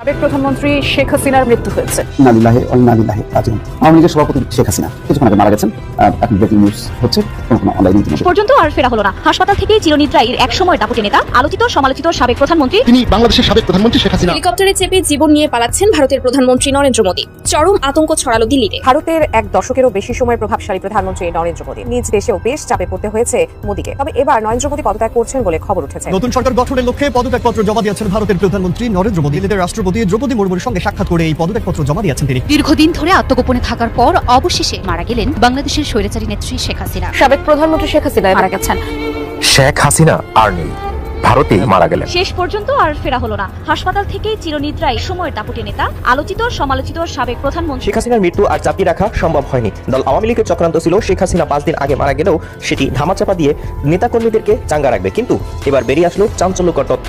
সাবেক প্রধানমন্ত্রী শেখ হাসিনার মৃত্যু হয়েছে। নালিল্লাহে অলিনালিল্লাহে রাজিউন। আওয়ামী লীগের সভাপতি শেখ হাসিনা কিছুক্ষণ আগে মারা গেছেন। এখন ব্রেকিং নিউজ হচ্ছে অনলাইন পর্যন্ত আর ফেরা হলো না। হাসপাতাল থেকে চিরনিদ্রায় এক সময় দাপুটে নেতা আলোচিত সমালোচিত সাবেক প্রধানমন্ত্রী। তিনি বাংলাদেশের সাবেক প্রধানমন্ত্রী শেখ হাসিনা। হেলিকপ্টারে চেপে জীবন নিয়ে পালাচ্ছেন ভারতের প্রধানমন্ত্রী নরেন্দ্র মোদী। চরম আতঙ্ক ছড়ালো দিল্লিতে। ভারতের এক দশকেরও বেশি সময়ের প্রভাবশালী প্রধানমন্ত্রী নরেন্দ্র মোদী। নিজ দেশেও বেশ চাপে পড়তে হয়েছে মোদীকে। তবে এবার নরেন্দ্র মোদী পদত্যাগ করছেন বলে খবর উঠেছে। নতুন সরকার গঠনের লক্ষ্যে পদত্যাগপত্র জমা দিয়েছেন ভারতের প্রধানমন্ত্রী নরেন্দ্র মোদী। দিল্লিতে রাষ্ট্রপতি দ্রৌপদী মুর্মুর সঙ্গে সাক্ষাৎ করে এই পদত্যাগপত্র জমা দিয়েছেন তিনি। দীর্ঘদিন ধরে আত্মগোপনে থাকার পর অবশেষে মারা গেলেন বাংলাদেশের স্বৈরাচারী নেত্রী শেখ হাসিনা। সাবেক প্রধানমন্ত্রী শেখ হাসিনা মারা গেছেন। শেখ হাসিনা আর নেই ভারতে মারা গেলেন। শেষ পর্যন্ত আর ফেরা হলো না। হাসপাতাল থেকে চিরনিদ্রায় সময় দাপুটে নেতা আলোচিত সমালোচিত সাবেক প্রধানমন্ত্রী। শেখ হাসিনার মৃত্যু আর চাপিয়ে রাখা সম্ভব হয়নি। দল আওয়ামী লীগের চক্রান্ত ছিল শেখ হাসিনা পাঁচ দিন আগে মারা গেলেও সেটি ধামাচাপা দিয়ে নেতাকর্মীদেরকে চাঙ্গা রাখবে। কিন্তু এবার বেরিয়ে আসলো চাঞ্চল্যকর তথ্য।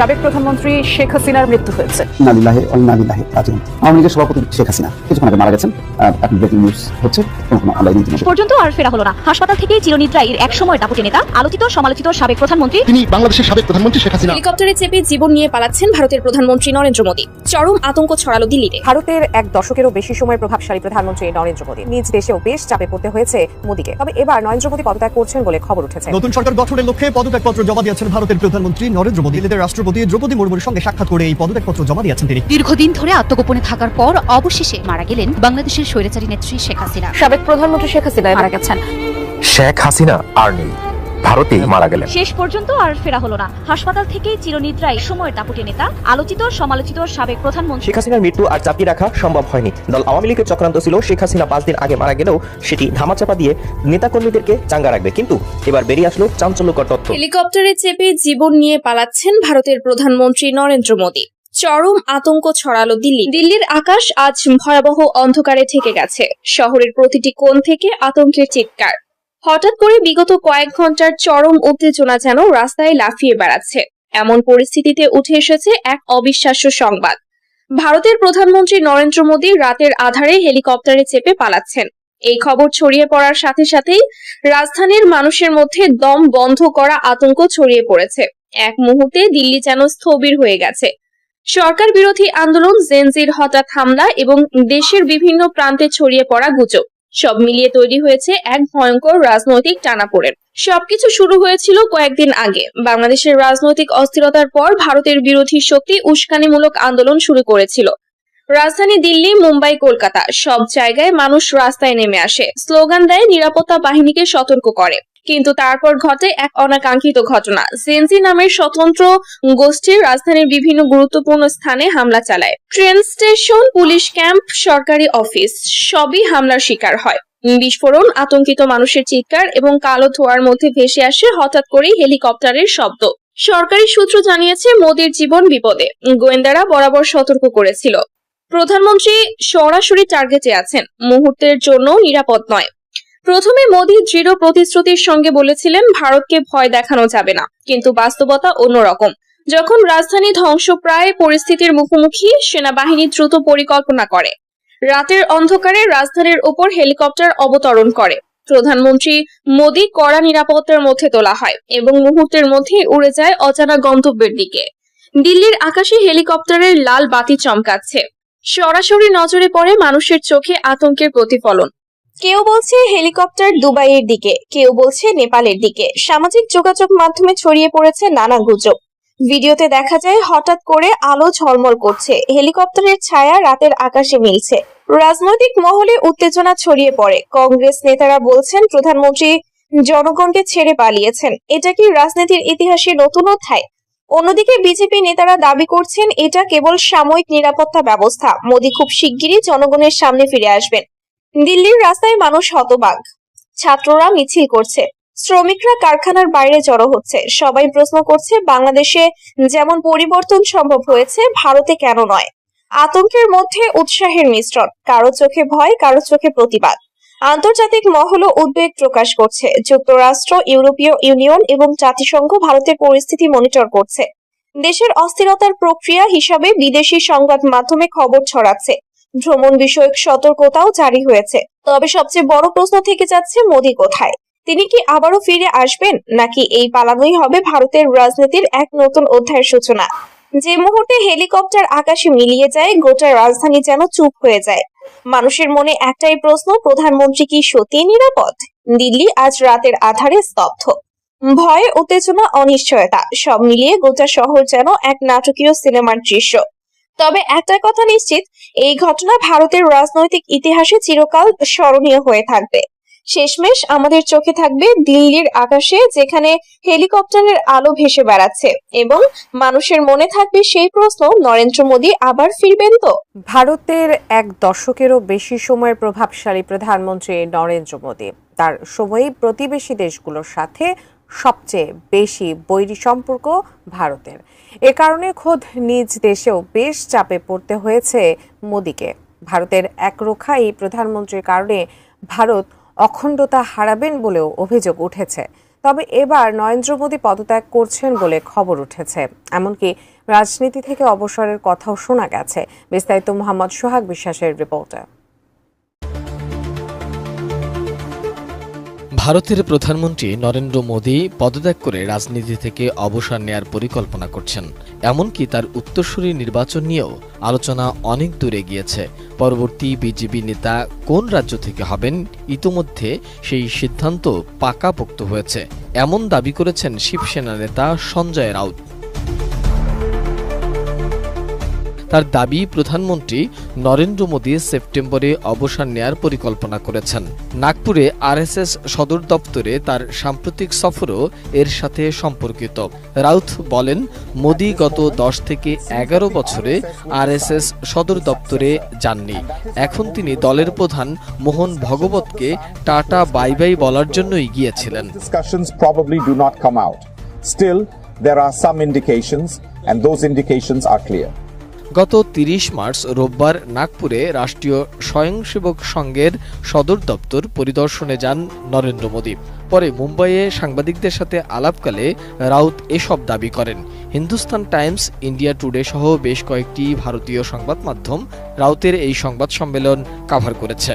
সাবেক প্রধানমন্ত্রী শেখ হাসিনার মৃত্যু হয়েছে। নালিল্লাহে অলিনালিল্লাহে রাজিউন আওয়ামী লীগের সভাপতি শেখ হাসিনা কিছুক্ষণ আগে মারা গেছেন। এখন ব্রেকিং নিউজ হচ্ছে অনলাইন পর্যন্ত আর ফেরা হলো না। হাসপাতাল থেকে চিরনিদ্রায় এক সময় দাপুটে নেতা আলোচিত সমালোচিত সাবেক প্রধানমন্ত্রী। তিনি বাংলাদেশের সাবেক প্রধানমন্ত্রী শেখ হাসিনা। হেলিকপ্টারে চেপে জীবন নিয়ে পালাচ্ছেন ভারতের প্রধানমন্ত্রী নরেন্দ্র মোদী। চরম আতঙ্ক ছড়ালো দিল্লিতে। ভারতের এক দশকেরও বেশি সময়ের প্রভাবশালী প্রধানমন্ত্রী নরেন্দ্র মোদী নিজ দেশেও বেশ চাপে পড়তে হয়েছে মোদীকে। তবে এবার নরেন্দ্র মোদী পদত্যাগ করছেন বলে খবর উঠেছে। নতুন সরকার গঠনের লক্ষ্যে পদত্যাগপত্র জমা দিয়েছেন ভারতের প্রধানমন্ত্রী নরেন্দ্র মোদী। দিল্লিতে রাষ্ট্রপতি দ্রৌপদী মুর্মুর সঙ্গে সাক্ষাৎ করে এই পদত্যাগপত্র জমা দিয়েছেন তিনি। দীর্ঘদিন ধরে আত্মগোপনে থাকার পর অবশেষে মারা গেলেন বাংলাদেশের স্বৈরাচারী নেত্রী শেখ হাসিনা। সাবেক প্রধানমন্ত্রী শেখ হাসিনা মারা গেছেন। শেখ হাসিনা আর নেই। ভারতে মারা গেলেন। শেষ পর্যন্ত আর ফেরা হলো না। হাসপাতাল থেকে চিরনিদ্রায় সময় দাপুটে নেতা আলোচিত সমালোচিত সাবেক প্রধানমন্ত্রী শেখ হাসিনার মৃত্যু আর চাপিয়ে রাখা সম্ভব হয়নি। দল আওয়ামী লীগের চক্রান্ত ছিল শেখ হাসিনা পাঁচ দিন আগে মারা গেলেও সেটি ধামাচাপা দিয়ে নেতাকর্মীদেরকে চাঙ্গা রাখবে। কিন্তু এবার বেরিয়ে আসলো চাঞ্চল্যকর তথ্য। হেলিকপ্টারে চেপে জীবন নিয়ে পালাচ্ছেন ভারতের প্রধানমন্ত্রী নরেন্দ্র মোদী। চরম আতঙ্ক ছড়ালো দিল্লি। দিল্লির আকাশ আজ ভয়াবহ অন্ধকারে থেকে গেছে। শহরের প্রতিটি কোণ থেকে আতঙ্কের চিৎকার। হঠাৎ করে বিগত কয়েক ঘণ্টার চরম উত্তেজনা যেন রাস্তায় লাফিয়ে বেড়াচ্ছে। এমন পরিস্থিতিতে উঠে এসেছে এক অবিশ্বাস্য সংবাদ। ভারতের প্রধানমন্ত্রী নরেন্দ্র মোদী রাতের আধারে হেলিকপ্টারে চেপে পালাচ্ছেন। এই খবর ছড়িয়ে পড়ার সাথে সাথেই রাজধানীর মানুষের মধ্যে দম বন্ধ করা আতঙ্ক ছড়িয়ে পড়েছে। এক মুহূর্তে দিল্লি যেন স্থবির হয়ে গেছে। সরকার বিরোধী আন্দোলন, জেনজির হঠাৎ হামলা এবং দেশের বিভিন্ন প্রান্তে ছড়িয়ে পড়া গুজব। সব মিলিয়ে তৈরি হয়েছে এক ভয়ঙ্কর রাজনৈতিক টানাপোড়েন। সবকিছু শুরু হয়েছিল কয়েকদিন আগে। বাংলাদেশের রাজনৈতিক অস্থিরতার পর ভারতের বিরোধী শক্তি উস্কানিমূলক আন্দোলন শুরু করেছিল। রাজধানী দিল্লি, মুম্বাই, কলকাতা, সব জায়গায় মানুষ রাস্তায় নেমে আসে। স্লোগান দেয় নিরাপত্তা বাহিনীকে সতর্ক করে। কিন্তু তারপর ঘটে এক অনাকাঙ্ক্ষিত ঘটনা। জেনজি নামের স্বতন্ত্র গোষ্ঠীর রাজধানীর বিভিন্ন গুরুত্বপূর্ণ স্থানে হামলা চালায়। ট্রেন স্টেশন, পুলিশ ক্যাম্প, সরকারি অফিস, সবই হামলার শিকার হয়। বিস্ফোরণ, আতঙ্কিত মানুষের চিৎকার এবং কালো ধোয়ার মধ্যে ভেসে আসে হঠাৎ করেই হেলিকপ্টারের শব্দ। সরকারি সূত্র জানিয়েছে, মোদির জীবন বিপদে গোয়েন্দারা বরাবর সতর্ক করেছিল। প্রধানমন্ত্রী সরাসরি টার্গেটে আছেন, মুহূর্তের জন্য নিরাপদ নয়। প্রথমে মোদী দৃঢ় প্রতিশ্রুতির সঙ্গে বলেছিলেন, ভারতকে ভয় দেখানো যাবে না। কিন্তু বাস্তবতা অন্যরকম। যখন রাজধানী ধ্বংসপ্রায় পরিস্থিতির মুখোমুখি, সেনাবাহিনী দ্রুত পরিকল্পনা করে। রাতের অন্ধকারে রাজধানীর উপর হেলিকপ্টার অবতরণ করে। প্রধানমন্ত্রী মোদী কড়া নিরাপত্তার মধ্যে তোলা হয় এবং মুহূর্তের মধ্যে উড়ে যায় অজানা গন্তব্যের দিকে। দিল্লির আকাশে হেলিকপ্টারের লাল বাতি চমকাচ্ছে। সরাসরি নজরে পড়ে মানুষের চোখে আতঙ্কের প্রতিফলন। কেউ বলছে হেলিকপ্টার দুবাইয়ের দিকে, কেউ বলছে নেপালের দিকে। সামাজিক যোগাযোগ মাধ্যমে ছড়িয়ে পড়েছে নানা গুজব। ভিডিওতে দেখা যায়, হঠাৎ করে আলো ঝলমল করছে। হেলিকপ্টারের ছায়া রাতের আকাশে মিলছে। রাজনৈতিক মহলে উত্তেজনা ছড়িয়ে পড়ে। কংগ্রেস নেতারা বলছেন, প্রধানমন্ত্রী জনগণকে ছেড়ে পালিয়েছেন। এটা কি রাজনীতির ইতিহাসে নতুন অধ্যায়? অন্যদিকে বিজেপি নেতারা দাবি করছেন, এটা কেবল সাময়িক নিরাপত্তা ব্যবস্থা। মোদী খুব শিগগিরই জনগণের সামনে ফিরে আসবেন। দিল্লির রাস্তায় মানুষ হতবাক। ছাত্ররা মিছিল করছে। শ্রমিকরা কারখানার বাইরে জড়ো হচ্ছে। সবাই প্রশ্ন করছে, বাংলাদেশে যেমন পরিবর্তন সম্ভব হয়েছে, ভারতে কেন নয়? আতঙ্কের মধ্যে উৎসাহের মিশ্রণ। কারও চোখে ভয়, কারও চোখে প্রতিবাদ। আন্তর্জাতিক মহলও উদ্বেগ প্রকাশ করছে। যুক্তরাষ্ট্র, ইউরোপীয় ইউনিয়ন এবং জাতিসংঘ ভারতের পরিস্থিতি মনিটর করছে। দেশের অস্থিরতার প্রক্রিয়া হিসাবে বিদেশি সংবাদ মাধ্যমে খবর ছড়াচ্ছে। ভ্রমণ বিষয়ক সতর্কতাও জারি হয়েছে। তবে সবচেয়ে বড় প্রশ্ন থেকে যাচ্ছে মোদী কোথায়? তিনি কি আবারও ফিরে আসবেন? নাকি এই পালানোই হবে ভারতের রাজনীতির এক নতুন অধ্যায়ের সূচনা? যে মুহূর্তে হেলিকপ্টার আকাশে মিলিয়ে যায়, গোটা রাজধানী যেন চুপ হয়ে যায়। মানুষের মনে একটাই প্রশ্ন, প্রধানমন্ত্রী কি সত্যিই নিরাপদ? দিল্লি আজ রাতের আধারে স্তব্ধ। ভয় উত্তেজনা, অনিশ্চয়তা, সব মিলিয়ে গোটা শহর যেন এক নাটকীয় সিনেমার দৃশ্য। তবে একটা কথা নিশ্চিত, এই ঘটনা ভারতের রাজনৈতিক ইতিহাসে চিরকাল স্মরণীয় হয়ে থাকবে। শেষমেশ আমাদের চোখে থাকবে দিল্লির আকাশে যেখানে হেলিকপ্টারের আলো ভেসে বেড়াচ্ছে এবং মানুষের মনে থাকবে সেই প্রশ্ন, নরেন্দ্র মোদী আবার ফিরবেন তো? ভারতের এক দশকেরও বেশি সময়ের প্রভাবশালী প্রধানমন্ত্রী নরেন্দ্র মোদী। তার সময়ই প্রতিবেশী দেশগুলোর সাথে সবচেয়ে বেশি বৈরী সম্পর্ক ভারতের। এ কারণে খোদ নিজ দেশেও বেশ চাপে পড়তে হয়েছে মোদীকে। ভারতের একরোখা এই প্রধানমন্ত্রীর কারণে ভারত অখণ্ডতা হারাবেন বলেও অভিযোগ উঠেছে। তবে এবার নরেন্দ্র মোদী পদত্যাগ করছেন বলে খবর উঠেছে। এমনকি রাজনীতি থেকে অবসরের কথাও শোনা গেছে। বিস্তারিত মোহাম্মদ সোহাগ বিশ্বাসের রিপোর্টে। ভারতের প্রধানমন্ত্রী নরেন্দ্র মোদী পদত্যাগ করে রাজনীতি থেকে অবসর নেয়ার পরিকল্পনা করছেন। এমনকি তার উত্তরসূরি নির্বাচন নিয়েও আলোচনা অনেক দূরে গিয়েছে পরবর্তী বিজেপি নেতা কোন রাজ্য থেকে হবেন ইতোমধ্যে সেই সিদ্ধান্ত পাকাপোক্ত হয়েছে। এমন দাবি করেছেন শিবসেনা নেতা সঞ্জয় রাউত। তার দাবি প্রধানমন্ত্রী নরেন্দ্র মোদী সেপ্টেম্বরে অবসর নেয়ার পরিকল্পনা করেছেন নাগপুরে আরএসএস সদর দপ্তরে তার সাম্প্রতিক সফরও এর সাথে সম্পর্কিত রাউত বলেন মোদী গত দশ থেকে এগারো বছরে আরএসএস সদর দপ্তরে যাননি এখন তিনি দলের প্রধান মোহন ভগবতকে টাটা বাই বাই বলার জন্যই গিয়েছিলেন. Still, there are some indications, and those indications are clear. গত তিরিশ মার্চ রোববার নাগপুরে রাষ্ট্রীয় স্বয়ংসেবক সংঘের সদর দপ্তর পরিদর্শনে যান নরেন্দ্র মোদী। পরে মুম্বাইয়ে সাংবাদিকদের সাথে আলাপকালে রাউত এসব দাবি করেন। হিন্দুস্তান টাইমস, ইন্ডিয়া টুডে সহ বেশ কয়েকটি ভারতীয় সংবাদ মাধ্যম রাউতের এই সংবাদ সম্মেলন কাভার করেছে।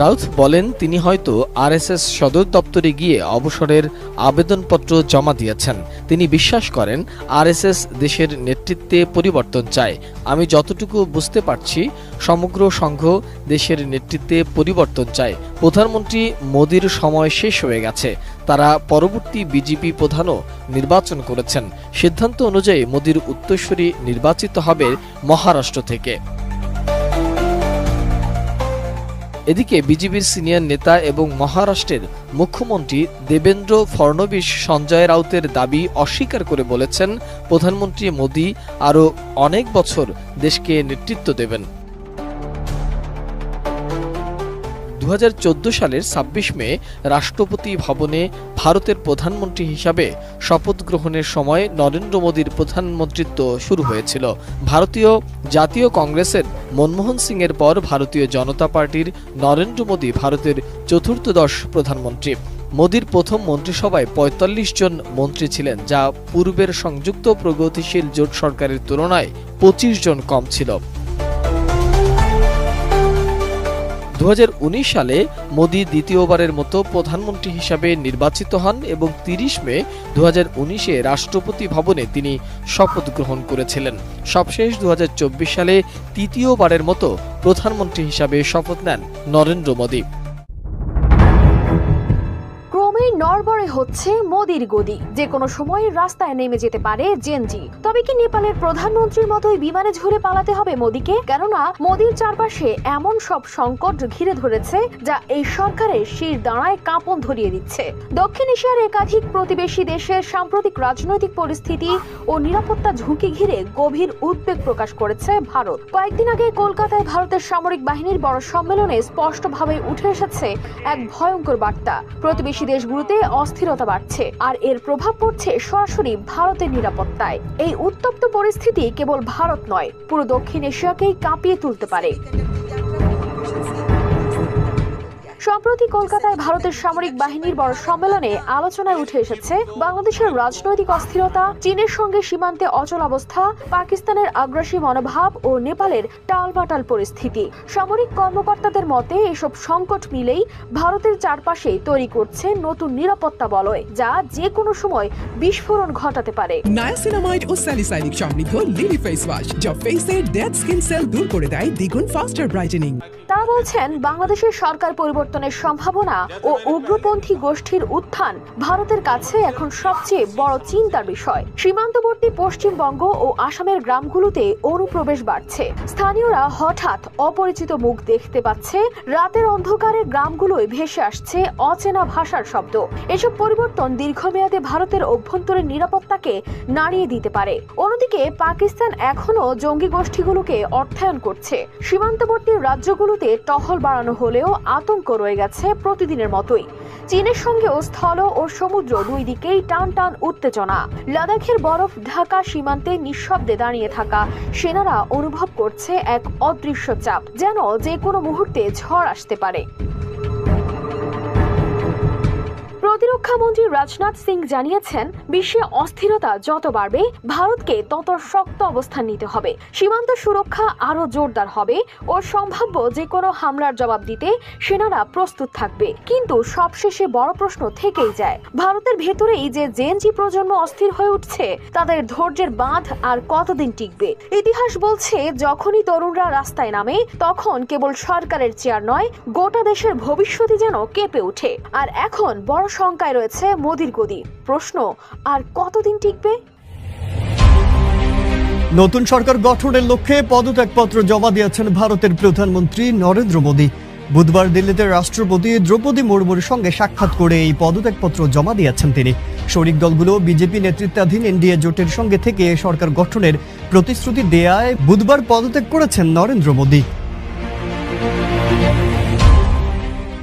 রাউত বলেন, তিনি হয়তো আরএসএস সদর দপ্তরে গিয়ে অবসরের আবেদনপত্র জমা দিয়েছেন। তিনি বিশ্বাস করেন, আরএসএস দেশের নেতৃত্বে পরিবর্তন চায়। আমি যতটুকু বুঝতে পারছি, সমগ্র সংঘ দেশের নেতৃত্বে পরিবর্তন চায়। প্রধানমন্ত্রী মোদীর সময় শেষ হয়ে গেছে। তারা পরবর্তী বিজেপি প্রধানও নির্বাচন করেছেন। সিদ্ধান্ত অনুযায়ী মোদীর উত্তরসূরি নির্বাচিত হবে মহারাষ্ট্র থেকে। এদিকে বিজেপির সিনিয়র নেতা এবং মহারাষ্ট্রের মুখ্যমন্ত্রী দেবেন্দ্র ফড়নবীশ সঞ্জয় রাউতের দাবি অস্বীকার করে বলেছেন, প্রধানমন্ত্রী মোদী আরও অনেক বছর দেশকে নেতৃত্ব দেবেন। দু হাজার চোদ্দ সালের ছাব্বিশ মে রাষ্ট্রপতি ভবনে ভারতের প্রধানমন্ত্রী হিসাবে শপথ গ্রহণের সময় নরেন্দ্র মোদীর প্রধানমন্ত্রিত্ব শুরু হয়েছিল। ভারতীয় জাতীয় কংগ্রেসের মনমোহন সিংয়ের পর ভারতীয় জনতা পার্টির নরেন্দ্র মোদী ভারতের চতুর্থদশ প্রধানমন্ত্রী। মোদীর প্রথম মন্ত্রিসভায় ৪৫ জন মন্ত্রী ছিলেন, যা পূর্বের সংযুক্ত প্রগতিশীল জোট সরকারের তুলনায় পঁচিশ জন কম ছিল। দু সালে মোদি দ্বিতীয়বারের মতো প্রধানমন্ত্রী হিসাবে নির্বাচিত হন এবং তিরিশ মে দু উনিশে রাষ্ট্রপতি ভবনে তিনি শপথ গ্রহণ করেছিলেন। সবশেষ দু হাজার চব্বিশ সালে তৃতীয়বারের মতো প্রধানমন্ত্রী হিসাবে শপথ নেন নরেন্দ্র মোদী। নড়বড়ে হচ্ছে মোদির গদি। যে কোনো সময় রাস্তায় নেমে যেতে পারে জেনজি তবে কি নেপালের প্রধানমন্ত্রীর মতোই বিমানে ঝরে পালাতে হবে মোদিকে? কেননা, মোদির চারপাশে এমন সব সংকট ঘিরে ধরেছে যা এই সরকারের শির দাঁড়ায় কাঁপন ধরিয়ে দিচ্ছে। দক্ষিণ এশিয়ার একাধিক প্রতিবেশী দেশের সাম্প্রতিক রাজনৈতিক পরিস্থিতি ও নিরাপত্তা ঝুঁকি ঘিরে গভীর উদ্বেগ প্রকাশ করেছে ভারত। কয়েকদিন আগে কলকাতায় ভারতের সামরিক বাহিনীর বড় সম্মেলনে স্পষ্টভাবে উঠে এসেছে এক ভয়ঙ্কর বার্তা। প্রতিবেশী দেশগুলোতে অস্থিরতা বাড়ছে, আর এর প্রভাব পড়ছে সরাসরি ভারতের নিরাপত্তায়। এই উত্তপ্ত পরিস্থিতি কেবল ভারত নয়, পুরো দক্ষিণ এশিয়াকেই কাঁপিয়ে তুলতে পারে। সম্প্রতি কলকাতায় ভারতের সামরিক বাহিনীর বড় সম্মেলনে আলোচনায় উঠে এসেছে বাংলাদেশের রাজনৈতিক অস্থিরতা চীনের সঙ্গে সীমান্তে অচল অবস্থা পাকিস্তানের আগ্রাসী মনোভাব ও নেপালের টালবাটাল পরিস্থিতি। সামরিক কর্মকর্তাদের মতে এসব সংকট মিলেই ভারতের চারপাশে তৈরি করছে নতুন নিরাপত্তা বলয় যা যে কোনো সময় বিস্ফোরণ ঘটাতে পারে। নায়াসিনামাইড ও স্যালিসাইলিক সমৃদ্ধ লিলি ফেস ওয়াশ যা ফেসের ডেড স্কিন সেল দূর করে দেয় দ্বিগুণ ফাস্টার ব্রাইটেনিং তারা বলছেন বাংলাদেশের সরকার পরিবর্তনের সম্ভাবনা ও উগ্রপন্থী গোষ্ঠীর উত্থান ভারতের কাছে এখন সবচেয়ে বড় চিন্তার বিষয়। সীমান্তবর্তী পশ্চিমবঙ্গ ও আসামের গ্রামগুলোতে অনুপ্রবেশ বাড়ছে। স্থানীয়রা হঠাৎ অপরিচিত মুখ দেখতে পাচ্ছে, রাতের অন্ধকারে গ্রামগুলোয় ভেসে আসছে অচেনা ভাষার শব্দ। এসব পরিবর্তন দীর্ঘমেয়াদে ভারতের অভ্যন্তরীণ নিরাপত্তাকে নাড়িয়ে দিতে পারে। অন্যদিকে, পাকিস্তান এখনও জঙ্গি গোষ্ঠীগুলোকে অর্থায়ন করছে। সীমান্তবর্তী রাজ্যগুলোতে টহল বাড়ানো হলেও আতঙ্ক রয়ে গেছে প্রতিদিনের মতোই। চীনের সঙ্গেও স্থল ও সমুদ্র দুই দিকেই টান টান উত্তেজনা। লাদাখের বরফ ঢাকা সীমান্তে নিঃশব্দে দাঁড়িয়ে থাকা সেনারা অনুভব করছে এক অদৃশ্য চাপ, যেন যে কোনো মুহূর্তে ঝড় আসতে পারে। প্রতিরক্ষা মন্ত্রী রাজনাথ সিং জানিয়েছেন, বিশ্বে অস্থিরতা যত বাড়বে, ভারতকে তত শক্ত অবস্থান নিতে হবে। সীমান্ত সুরক্ষা আরও জোরদার হবে ও সম্ভাব্য যে কোনো হামলার জবাব দিতে সেনারা প্রস্তুত থাকবে। কিন্তু সবশেষে বড় প্রশ্ন থেকেই যায়, ভারতের ভেতরেই যে জেনজি প্রজন্ম অস্থির হয়ে উঠছে, তাদের ধৈর্যের বাঁধ আর কতদিন টিকবে? ইতিহাস বলছে, যখনই তরুণরা রাস্তায় নামে, তখন কেবল সরকারের চেয়ার নয়, গোটা দেশের ভবিষ্যৎই যেন কেঁপে ওঠে। আর এখন বড় শঙ্কায় রয়েছে মোদির গদি। প্রশ্ন, আর কতদিন টিকবে? নতুন সরকার গঠনের লক্ষ্যে পদত্যাগপত্র জমা দিয়েছেন ভারতের প্রধানমন্ত্রী নরেন্দ্র মোদী। বুধবার দিল্লিতে রাষ্ট্রপতি দ্রৌপদী মুর্মুর সঙ্গে সাক্ষাৎ করে এই পদত্যাগপত্র জমা দিয়েছেন তিনি। শরিক দলগুলো বিজেপি নেতৃত্বাধীন এনডিএ জোটের সঙ্গে থেকে সরকার গঠনের প্রতিশ্রুতি দেয়ায় বুধবার পদত্যাগ করেছেন নরেন্দ্র মোদী।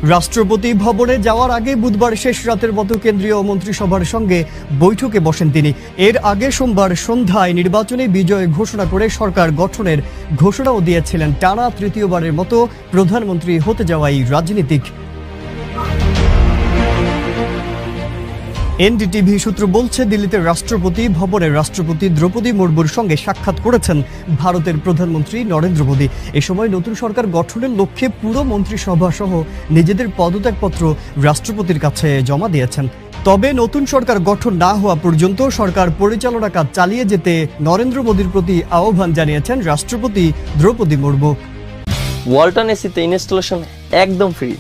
রাষ্ট্রপতি ভবনে যাওয়ার আগে বুধবার শেষ রাতের মতো কেন্দ্রীয় মন্ত্রিসভার সঙ্গে বৈঠকে বসেন তিনি। এর আগে সোমবার সন্ধ্যায় নির্বাচনে বিজয় ঘোষণা করে সরকার গঠনের ঘোষণাও দিয়েছিলেন। টানা তৃতীয়বারের মতো প্রধানমন্ত্রী হতে যাওয়াই রাজনীতিক এনডিটিভি সূত্র বলছে, দিল্লিতে রাষ্ট্রপতি ভবনে রাষ্ট্রপতি দ্রৌপদী মুর্মুর সঙ্গে সাক্ষাৎ করেছেন ভারতের প্রধানমন্ত্রী নরেন্দ্র মোদী। এ সময় নতুন সরকার গঠনের লক্ষ্যে পুরো মন্ত্রিসভা সহ নিজেদের পদত্যাগপত্র রাষ্ট্রপতির কাছে জমা দিয়েছেন। তবে নতুন সরকার গঠন না হওয়া পর্যন্ত সরকার পরিচালনা কাজ চালিয়ে যেতে নরেন্দ্র মোদীর প্রতি আহ্বান জানিয়েছেন রাষ্ট্রপতি দ্রৌপদী মুর্মু। ওয়ালটন এসিতে ইনস্টলেশন একদম ফ্রি।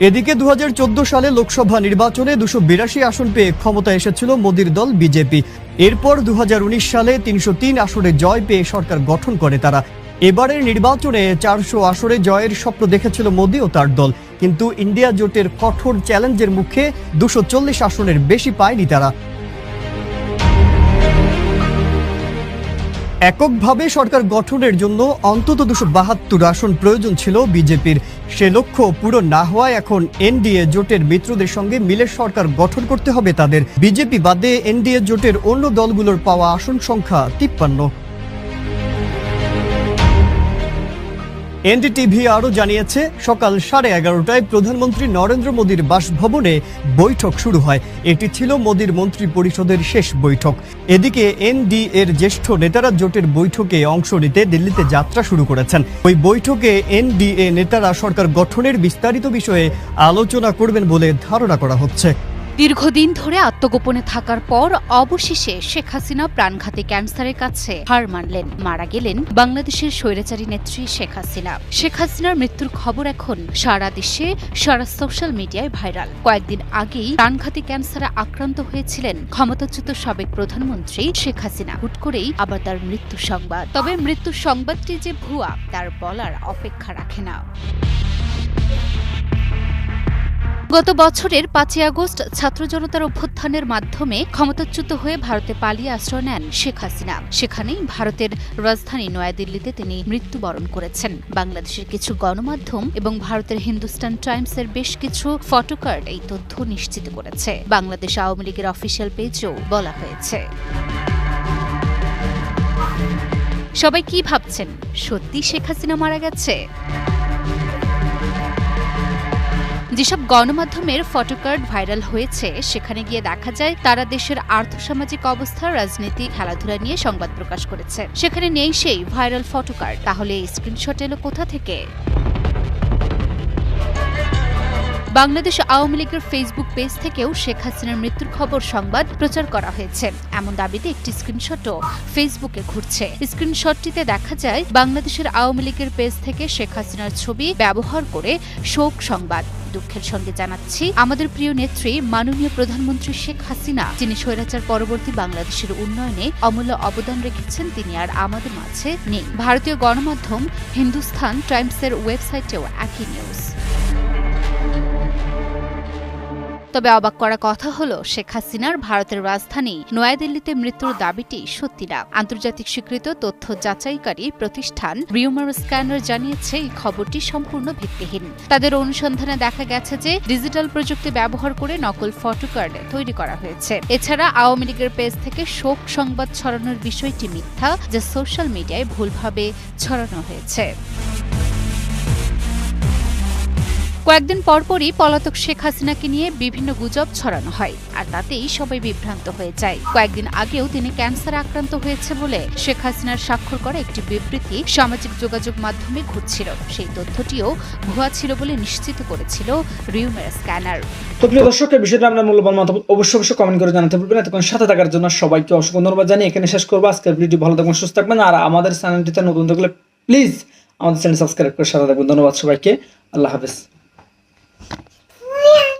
এদিকে দু হাজার চোদ্দ সালে লোকসভা নির্বাচনে দুশো বিরাশি আসন পেয়ে ক্ষমতা এসেছিল মোদীর দল বিজেপি। এরপর দু হাজার উনিশ সালে তিনশো তিন আসনে জয় পেয়ে সরকার গঠন করে তারা। এবারের নির্বাচনে চারশো আসরে জয়ের স্বপ্ন দেখেছিল মোদী ও তার দল। কিন্তু ইন্ডিয়া জোটের কঠোর চ্যালেঞ্জের মুখে দুশো আসনের বেশি পায়নি তারা। এককভাবে সরকার গঠনের জন্য অন্তত দুশো বাহাত্তর আসন প্রয়োজন ছিল বিজেপির। সে লক্ষ্য পূরণ না হওয়ায় এখন এনডিএ জোটের মিত্রদের সঙ্গে মিলে সরকার গঠন করতে হবে তাদের। বিজেপি বাদে এনডিএ জোটের অন্য দলগুলোর পাওয়া আসন সংখ্যা তিপ্পান্ন। এনডিটিভি আরও জানিয়েছে, সকাল সাড়ে এগারোটায় প্রধানমন্ত্রী নরেন্দ্র মোদীর বাসভবনে বৈঠক শুরু হয়। এটি ছিল মোদীর মন্ত্রী পরিষদের শেষ বৈঠক। এদিকে এনডি এর জ্যেষ্ঠ নেতারা জোটের বৈঠকে অংশ নিতে দিল্লিতে যাত্রা শুরু করেছেন। ওই বৈঠকে এনডিএ নেতারা সরকার গঠনের বিস্তারিত বিষয়ে আলোচনা করবেন বলে ধারণা করা হচ্ছে। দীর্ঘদিন ধরে আত্মগোপনে থাকার পর অবশেষে শেখ হাসিনা প্রাণঘাতী ক্যান্সারের কাছে হার মানলেন। মারা গেলেন বাংলাদেশের স্বৈরাচারী নেত্রী শেখ হাসিনা। শেখ হাসিনার মৃত্যুর খবর এখন সারা দেশে, সারা সোশ্যাল মিডিয়ায় ভাইরাল। কয়েকদিন আগেই প্রাণঘাতী ক্যান্সারে আক্রান্ত হয়েছিলেন ক্ষমতাচ্যুত সাবেক প্রধানমন্ত্রী শেখ হাসিনা। হুট করেই আবার তার মৃত্যু সংবাদ। তবে মৃত্যু সংবাদটি যে ভুয়া, তার বলার অপেক্ষা রাখে না। গত বছরের পাঁচই আগস্ট ছাত্র জনতার অভ্যুত্থানের মাধ্যমে ক্ষমতাচ্যুত হয়ে ভারতে পালিয়ে আশ্রয় নেন শেখ হাসিনা। সেখানেই ভারতের রাজধানী নয়াদিল্লিতে তিনি মৃত্যুবরণ করেছেন। বাংলাদেশের কিছু গণমাধ্যম এবং ভারতের হিন্দুস্তান টাইমসের বেশ কিছু ফটোকার্ড এই তথ্য নিশ্চিত করেছে। বাংলাদেশ আওয়ামী লীগের অফিসিয়াল পেজেও বলা হয়েছে। সবাই কি ভাবছেন? সত্যি শেখ হাসিনা মারা গেছে? যেসব গণমাধ্যমের ফটোকার্ড ভাইরাল হয়েছে, সেখানে গিয়ে দেখা যায় তারা দেশের আর্থসামাজিক অবস্থা, রাজনীতি, খেলাধুলা নিয়ে সংবাদ প্রকাশ করেছে। সেখানে নেই সেই ভাইরাল ফটোকার্ড তাহলে এই স্ক্রিনশট এলো কোথা থেকে? বাংলাদেশ আওয়ামী লীগের ফেসবুক পেজ থেকেও শেখ হাসিনার মৃত্যুর খবর সংবাদ প্রচার করা হয়েছে। এমন দাবিতে একটি স্ক্রিনশটও ফেসবুকে ঘুরছে। স্ক্রিনশটটিতে দেখা যায়, বাংলাদেশের আওয়ামী লীগের পেজ থেকে শেখ হাসিনার ছবি ব্যবহার করে শোক সংবাদ। দুঃখের সঙ্গে জানাচ্ছি, আমাদের প্রিয় নেত্রী মাননীয় প্রধানমন্ত্রী শেখ হাসিনা, যিনি স্বৈরাচার পরবর্তী বাংলাদেশের উন্নয়নে অমূল্য অবদান রেখেছেন, তিনি আর আমাদের মাঝে নেই। ভারতীয় গণমাধ্যম হিন্দুস্থান টাইমসের ওয়েবসাইটেও একই নিউজ। তবে অবাক করা কথা হলো, শেখ হাসিনার ভারতের রাজধানী নয়াদিল্লিতে মৃত্যুর দাবিটি সত্যি না আন্তর্জাতিক স্বীকৃত তথ্য যাচাইকারী প্রতিষ্ঠান রিউমার স্ক্যানার জানিয়েছে, এই খবরটি সম্পূর্ণ ভিত্তিহীন। তাদের অনুসন্ধানে দেখা গেছে যে, ডিজিটাল প্রযুক্তি ব্যবহার করে নকল ফটোকার্ড তৈরি করা হয়েছে। এছাড়া আওয়ামী লীগের পেজ থেকে শোক সংবাদ ছড়ানোর বিষয়টি মিথ্যা, যা সোশ্যাল মিডিয়ায় ভুলভাবে ছড়ানো হয়েছে। কয়েকদিন পরপরই পলাতক শেখ হাসিনাকে নিয়ে বিভিন্ন গুজব ছড়ানো হয়, আর তাতেই সবাই বিভ্রান্ত হয়ে যায়। কয়েকদিন আগেও তিনি ক্যান্সার আক্রান্ত হয়েছে বলে শেখ হাসিনার স্বাক্ষর করা একটি বিবৃতি সামাজিক যোগাযোগ মাধ্যমে ঘুরছিল। সেই তথ্যটিও ভুয়া ছিল বলে নিশ্চিত করেছিল রিউমের স্ক্যানার। তো প্রিয় দর্শক এই বিষয়টা আপনার মূল্যবান মতামত অবশ্যই অবশ্যই কমেন্ট করে জানাতে ভুলবেন এতক্ষণ সাথে থাকার জন্য সবাইকে অসংখ্য ধন্যবাদ জানিয়ে এখানে শেষ করব। আজকের ভিডিও ভালো থাকবেন সুস্থ থাকবেন, আর আমাদের চ্যানেলটিতে নতুন থাকলে প্লিজ আমাদের চ্যানেল সাবস্ক্রাইব করে সাথে থাকবেন ধন্যবাদ সবাইকে। আল্লাহ হাফেজ।